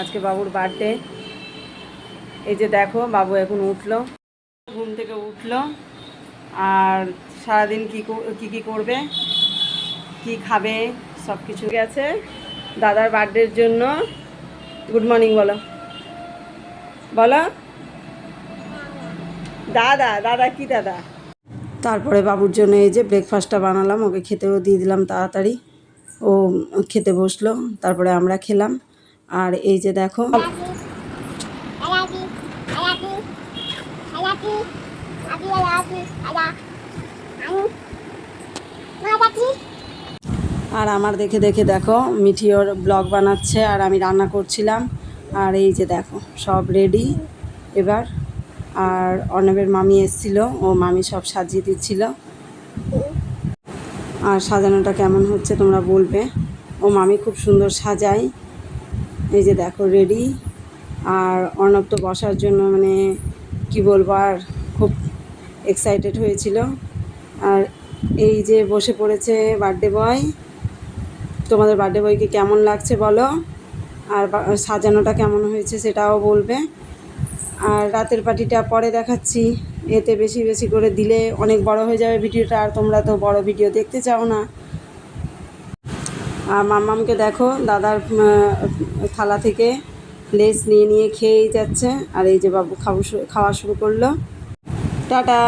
আজকে বাবুর বার্থডে। এই যে দেখো, বাবু এখন উঠল। ঘুম থেকে উঠল। আর সারাদিন কী কী কী করবে? কি খাবে? সব কিছু গেছে। দাদার বার্থডের জন্য। গুড মর্নিং বলো। বলো। দাদা দাদা কি দাদা? তারপরে বাবুর জন্য এই যে ব্রেকফাস্টটা বানালাম। ওকে খেতেও দিয়ে দিলাম তাড়াতাড়ি। ও খেতে বসল। তারপরে আমরা খেলাম। আর এই যে দেখো, আর আমার দেখে দেখে দেখো মিঠিওর ব্লগ বানাচ্ছে আর আমি রান্না করছিলাম। আর এই যে দেখো, সব রেডি এবার। আর অর্ণবের মামি এসেছিল, ও মামি সব সাজিয়ে দিচ্ছিল। আর সাজানোটা কেমন হচ্ছে তোমরা বলবে। ও মামি খুব সুন্দর সাজায়। এই যে দেখো রেডি আর অর্ণব তো বসার জন্য মানে কি বলব, আর খুব এক্সাইটেড হয়েছিল। আর এই যে বসে পড়েছে বার্থডে বয় তোমাদের বার্থডে বয়কে কেমন লাগছে বলো? আর সাজানোটা কেমন হয়েছে সেটাও বলবে। আর রাতের পার্টিটা পরে দেখাচ্ছি। এতে বেশি বেশি করে দিলে অনেক বড় হয়ে যাবে ভিডিওটা। আর তোমরা তো বড় ভিডিও দেখতে চাও না। আর মাম্মামকে দেখো, দাদার থালা থেকে লেস নিয়ে নিয়ে খেয়েই যাচ্ছে। আর এই যে বাবু খাওয়া শুরু করল। টাটা!